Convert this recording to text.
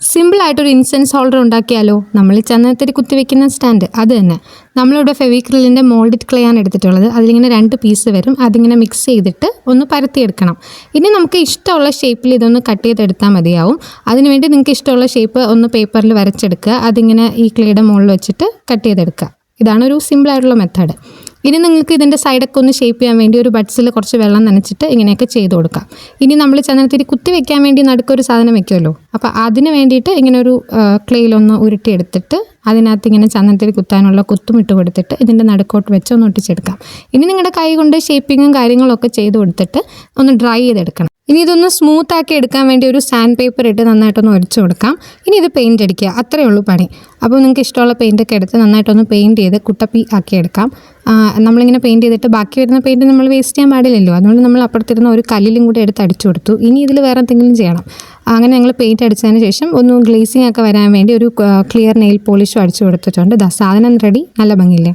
സിമ്പിളായിട്ടൊരു incense holder ഉണ്ടാക്കിയാലോ? നമ്മൾ ഈ ചന്ദനത്തിരി കുത്തിവെക്കുന്ന സ്റ്റാൻഡ് അത് തന്നെ. നമ്മളിവിടെ ഫെവിക്രിലിന്റെ മോൾഡിഡ് ക്ലേ ആണ് എടുത്തിട്ടുള്ളത്. അതിലിങ്ങനെ രണ്ട് പീസ് വരും. അതിങ്ങനെ മിക്സ് ചെയ്തിട്ട് ഒന്ന് പരത്തിയെടുക്കണം. ഇനി നമുക്ക് ഇഷ്ടമുള്ള ഷേപ്പിൽ ഇതൊന്ന് കട്ട് ചെയ്തെടുത്താൽ മതിയാവും. അതിനുവേണ്ടി നിങ്ങൾക്ക് ഇഷ്ടമുള്ള ഷേപ്പ് ഒന്ന് പേപ്പറിൽ വരച്ചെടുക്കുക. അതിങ്ങനെ ഈ ക്ലേയുടെ മുകളിൽ വെച്ചിട്ട് കട്ട് ചെയ്തെടുക്കുക. ഇതാണ് ഒരു സിമ്പിൾ ആയിട്ടുള്ള മെത്തേഡ് ഇനി നിങ്ങൾക്ക് ഇതിന്റെ സൈഡൊക്കെ ഒന്ന് ഷേപ്പ് ചെയ്യാൻ വേണ്ടി ഒരു ബഡ്സിൽ കുറച്ച് വെള്ളം നനച്ചിട്ട് ഇങ്ങനെയൊക്കെ ചെയ്ത് കൊടുക്കാം. ഇനി നമ്മൾ ചന്ദനത്തിരി കുത്തി വെക്കാൻ വേണ്ടി നടുക്കൊരു സാധനം വെക്കുമല്ലോ. അപ്പോൾ അതിന് വേണ്ടിയിട്ട് ഇങ്ങനെ ഒരു ക്ലേയിലൊന്ന് ഉരുട്ടിയെടുത്തിട്ട് അതിനകത്ത് ഇങ്ങനെ ചന്ദനത്തിരി കുത്താനുള്ള കുത്തും ഇട്ട് കൊടുത്തിട്ട് ഇതിന്റെ നടുക്കോട്ട് വെച്ച് ഒന്ന് ഒട്ടിച്ചെടുക്കാം. ഇനി നിങ്ങളുടെ കൈ കൊണ്ട് ഷേപ്പിങ്ങും കാര്യങ്ങളൊക്കെ ചെയ്ത് കൊടുത്തിട്ട് ഒന്ന് ഡ്രൈ ചെയ്തെടുക്കണം. ഇനി ഇതൊന്ന് സ്മൂത്ത് ആക്കി എടുക്കാൻ വേണ്ടി ഒരു സാൻഡ് പേപ്പർ ഇട്ട് നന്നായിട്ടൊന്ന് ഒരച്ചു കൊടുക്കാം. ഇനി ഇത് പെയിന്റ് അടിക്കുക. അത്രയേ ഉള്ളൂ പണി. അപ്പോൾ നിങ്ങൾക്ക് ഇഷ്ടമുള്ള പെയിന്റൊക്കെ എടുത്ത് നന്നായിട്ടൊന്ന് പെയിന്റ് ചെയ്ത് കുട്ടപ്പി ആക്കി എടുക്കാം നമ്മളിങ്ങനെ പെയിന്റ് ചെയ്തിട്ട് ബാക്കി വരുന്ന പെയിന്റ് നമ്മൾ വേസ്റ്റ് ചെയ്യാൻ പാടില്ലല്ലോ. അതുകൊണ്ട് നമ്മൾ അപ്പുറത്തിരുന്ന ഒരു കല്ലിലും കൂടി എടുത്ത് അടിച്ചു കൊടുത്തു. ഇനി ഇതിൽ വേറെ എന്തെങ്കിലും ചെയ്യണം. അങ്ങനെ ഞങ്ങൾ പെയിന്റ് അടിച്ചതിന് ശേഷം ഒന്ന് ഗ്ലേസിംഗ് ഒക്കെ വരാൻ വേണ്ടി ഒരു ക്ലിയർ നെയിൽ പോളിഷും അടിച്ചു കൊടുത്തിട്ടുണ്ട്. ദാ സാധനം റെഡി നല്ല ഭംഗിയില്ലേ?